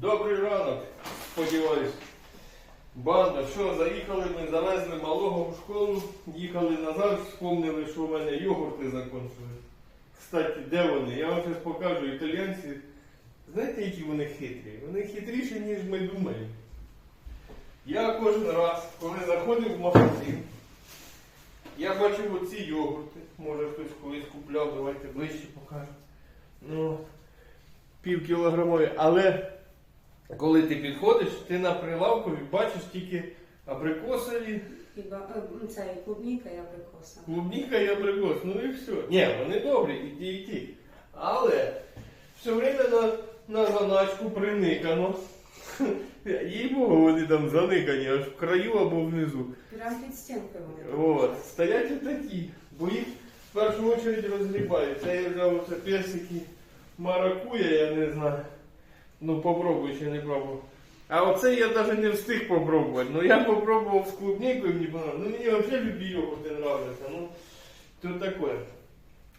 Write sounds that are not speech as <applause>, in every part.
Добрий ранок, сподіваюсь. Банда, що, заїхали ми, завезли малого в школу, їхали назад, вспомнили, що в мене йогурти закончились. Кстати, де вони? Я вам зараз покажу. Італійці, знаєте, які вони хитрі? Вони хитріші, ніж ми думаємо. Я кожен раз, коли заходив в магазин, я бачив оці йогурти. Може хтось колись купляв, давайте ближче покажу. Ну, пів кілограмові. Але коли ти підходиш, ти на прилавку і бачиш тільки абрикосові, Хіба е, це і клубніка і абрикоса. клубніка і абрикос. Ну і все. Ні, вони добрі, і ті, і ті. Але все время на, на заначку приникано. <laughs> Їй Богу, вони там заникані, аж в краю або внизу. Прямо під стінкою вони. От, стоять отакі, бо їх в першу чергу розгрібають. Це я взяв оце персики маракуя, я не знаю. Ну попробуй ще не пробував. А оце я навіть не встиг попробувати. Ну я попробував з клубникою, мені понравилось. Ну мені взагалі любі йогурти нравляться. Ну, то таке.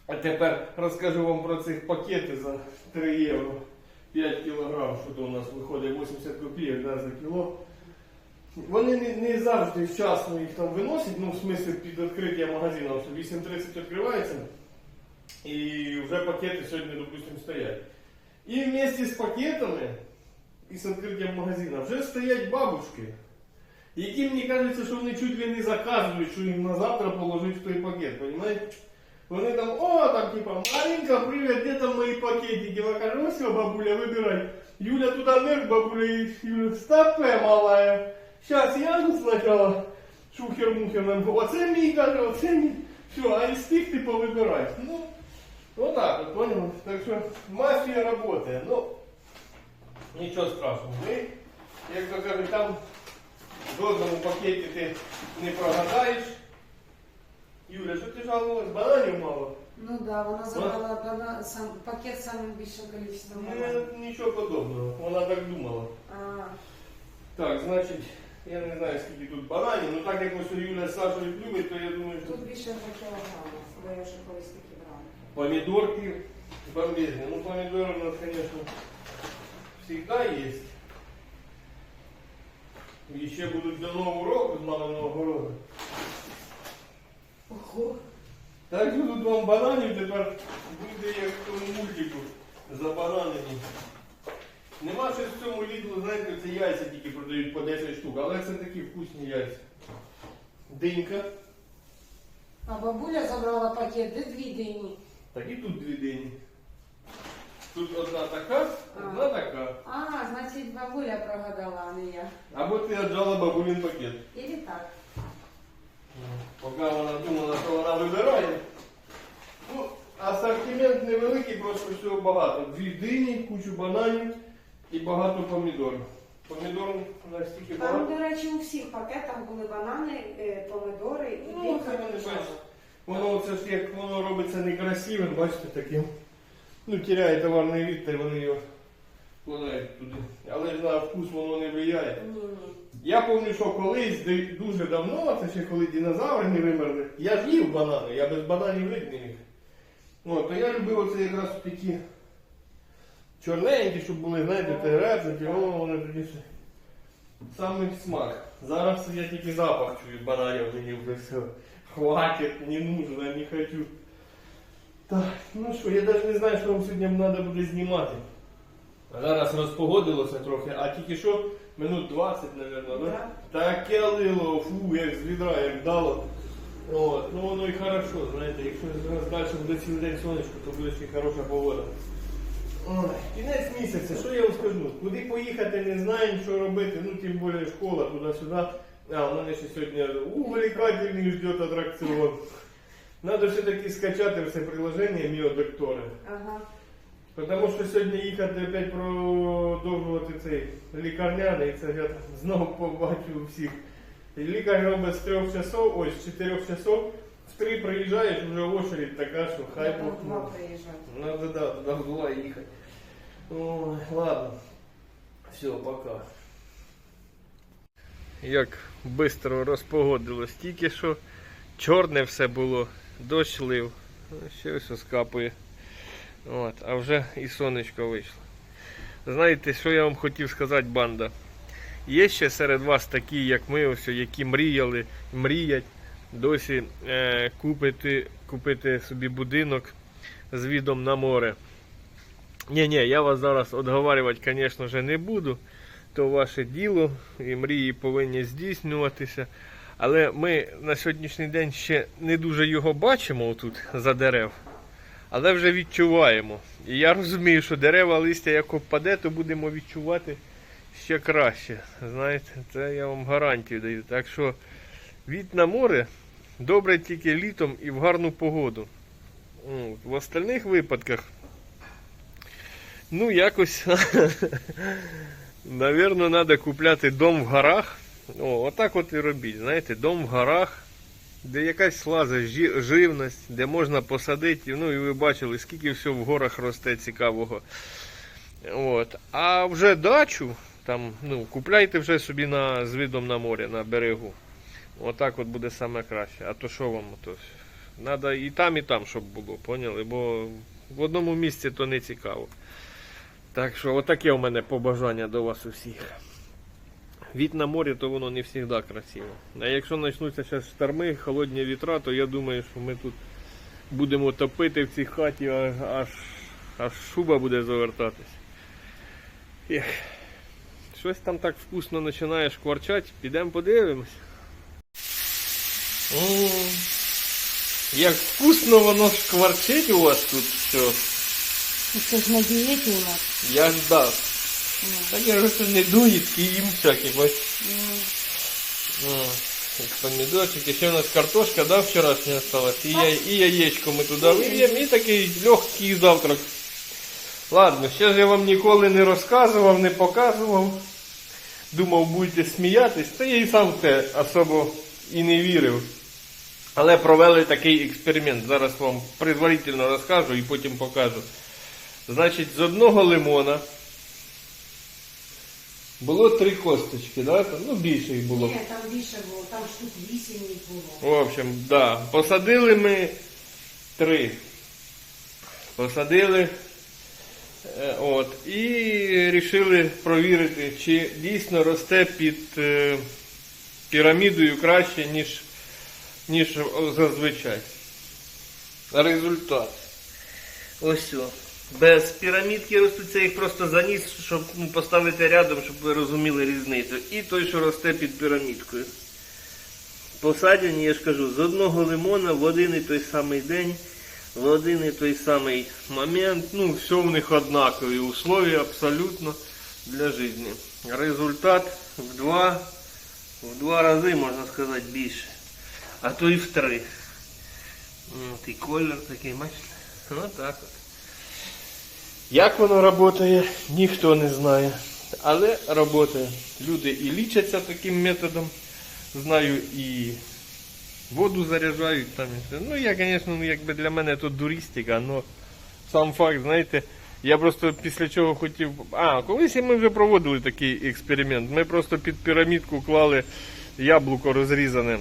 А тепер розкажу вам про цих пакети за 3 євро. 5 кілограм, що то у нас виходить 80 копійок да, за кіло. Вони не, не завжди вчасно їх там виносять, ну в смислі під відкриття магазину, що 8.30 відкривається, і вже пакети сьогодні, допустимо, стоять. І вместе з пакетами і з відкриттям магазину вже стоять бабушки, які мені кажеться, що вони чуть ли не заказують, що їм на завтра положить в той пакет, понимаете? Вони там, о, там типа, Маринка, привет, где там мои пакетики? Я кажу, ось, бабуля, вибирай. Юля туда наверх, бабуля, и Юля, стопе, малая. Сейчас я ну сначала шухер-мухер нам, оце мій, каже, оце мій. Все, а із тих ти повибирай. Ну, отак, от, понял? Так що мафія працює. Ну, нічого страшного. Ми, як то кажуть, там в одному пакеті ти не прогадаєш. Юля, що ти жалувалась? Бананів мало? Ну так, да, вона забрала бана- сам, пакет самим більшим кількістю. Не, нічого подобного. Вона так думала. А, Так, значить, я не знаю, скільки тут бананів, ну так як ось Юля з Сашою любить, то я думаю, що тут більше за кілограму, бо я вже колись такі брала. помідорки бомбезні. Ну, помідори у нас, звісно, завжди є. І ще будуть до Нового року з маминого городу. Ого! Так що тут вам бананів тепер буде як в тому мультику забананені. Нема ще в цьому лідлу, знаєте, це яйця тільки продають по 10 штук, але це такі вкусні яйця. Динька. А бабуля забрала пакет, де дві дині. Так і тут дві дині. Тут одна така, одна така. А, значить бабуля прогадала, а не я. Або ти отжала бабулін пакет. Ілі так. Поки вона думала, що вона вибирає. Ну, асортимент невеликий, просто всього багато. Дві дині, кучу бананів і багато помідор. Помідор настільки Там, багато. до речі, у всіх пакетах були банани, е, помидори і Ну, це. Воно це ж як воно робиться некрасивим, бачите, таким. Ну, тіряє товарний від, та й вони його вкладають туди. Але ж на вкус воно не впливає. Ні, ні. Я пам'ятаю, що колись дуже давно, це ще коли динозаври не вимерли, я ж їв банани, я без бананів жити не міг. О, то я любив оце якраз такі чорненькі, щоб були, знаєте, терепники, о, вони тоді ще. Самий смак. Зараз я тільки запах чую бананів мені все. Хватить, не нужно, не хочу. Так, ну що, я навіть не знаю, що вам сьогодні треба буде знімати. Зараз розпогодилося трохи, а тільки що минут 20, мабуть, да? Таке лило, фу, як з відра, як дало. От, ну воно і хорошо, знаєте, якщо зараз далі буде цілий день сонечко, то буде ще хороша погода. Ой, кінець місяця, що я вам скажу? Куди поїхати, не знаємо, що робити, ну тим більше школа, туди-сюди. А, у мене ще сьогодні увлекательний ждет атракціон. Надо все-таки скачати все приложення Міодоктори. Ага. Потому що сьогодні їхати опять продовжувати цей лікарняний, і це я знову побачу всіх. І лікар робить з трьох часов, ось з чотирьох часов, в три приїжджаєш, вже очередь така, що хай Треба Два Бог. приїжджати. Надо да, туди була їхати. Ой, ладно. Все, пока. Як швидко розпогодилось, тільки що чорне все було, дощ лив, ще все скапує. От, а вже і сонечко вийшло. Знаєте, що я вам хотів сказати, банда? Є ще серед вас такі, як ми, ось, які мріяли, мріять досі е, купити, купити собі будинок з відом на море. Ні, ні, я вас зараз відговарювати, звісно не буду. То ваше діло, і мрії повинні здійснюватися. Але ми на сьогоднішній день ще не дуже його бачимо тут за дерев, але вже відчуваємо. І я розумію, що дерева листя як опаде, то будемо відчувати ще краще. Знаєте, це я вам гарантію даю. Так що від на море добре тільки літом і в гарну погоду. В остальних випадках, ну якось, <laughs> навірно, треба купляти дом в горах. О, отак от і робіть. Знаєте, дом в горах, де якась лаза жі- живність, де можна посадити. Ну і ви бачили, скільки всього в горах росте цікавого. От. А вже дачу там, ну, купляйте вже собі на, з видом на море, на берегу. Отак от буде саме краще. А то що вам? То, надо і там, і там, щоб було, поняли? Бо в одному місці то не цікаво. Так що, отаке у мене побажання до вас усіх. Від на морі, то воно не завжди красиво. А якщо почнуться зараз шторми, холодні вітра, то я думаю, що ми тут будемо топити в цій хаті, аж, аж, шуба буде завертатись. Ех. Щось там так вкусно починає шкварчати, підемо подивимось. М, Як вкусно воно шкварчить у вас тут все. Це ж на дієті у нас. Я ждав. Так я ж це не дуїтки їм всякі, бач. М, і ще у нас картошка, да, вчорашня осталась. І, я, і яєчко ми туди вив'ємо, і такий легкий завтрак. Ладно, ще ж я вам ніколи не розказував, не показував. Думав, будете сміятись, та я і сам це особо і не вірив. Але провели такий експеримент. Зараз вам предварительно розкажу і потім покажу. Значить, з одного лимона було три косточки, да? там, ну більше їх було. Ні, там більше було, там штук вісім їх було. В общем, да. Посадили ми три. Посадили. е, От, і вирішили провірити, чи дійсно росте під е, пірамідою краще, ніж, ніж зазвичай. Результат. Ось. Без пірамідки ростуть, це їх просто заніс, щоб ну, поставити рядом, щоб ви розуміли різницю. І той, що росте під пірамідкою. Посаджені, я ж кажу, з одного лимона в один і той самий день, в один і той самий момент. Ну, все в них однакові условия абсолютно для життя. Результат в два, в два рази, можна сказати, більше. А то і в три. І колір такий, бачите? Отак от. Як воно працює, ніхто не знає. Але працює. Люди і лічаться таким методом. Знаю і воду заряджають там. Ну я, звісно, ну, якби для мене то дурістика, але сам факт, знаєте, я просто після чого хотів. А, колись ми вже проводили такий експеримент. Ми просто під пірамідку клали яблуко розрізане.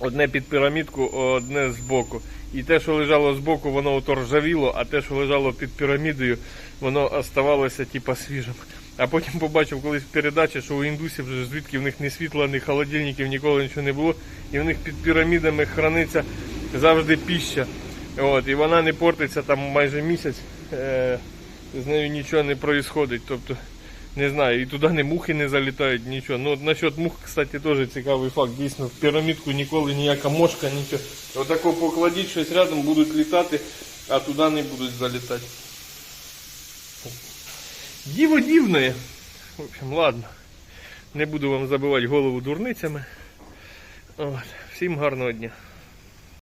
Одне під пірамідку, одне збоку. І те, що лежало збоку, воно ото ржавіло, а те, що лежало під пірамідою, воно оставалося типа свіжим. А потім побачив колись в передачі, що у індусів вже звідки в них ні світла, ні холодильників, ніколи нічого не було. І в них під пірамідами храниться завжди піща. От, і вона не портиться там майже місяць, е, з нею нічого не відбувається. Тобто, не знаю, і туди не мухи не залітають, нічого. Ну, насчет мух, кстати, теж цікавий факт. Дійсно, в пірамідку ніколи ніяка мошка, нічого. Отако покладіть щось рядом, будуть літати, а туди не будуть залітати. Діво дивне. В общем, ладно. Не буду вам забивати голову дурницями. От. Всім гарного дня.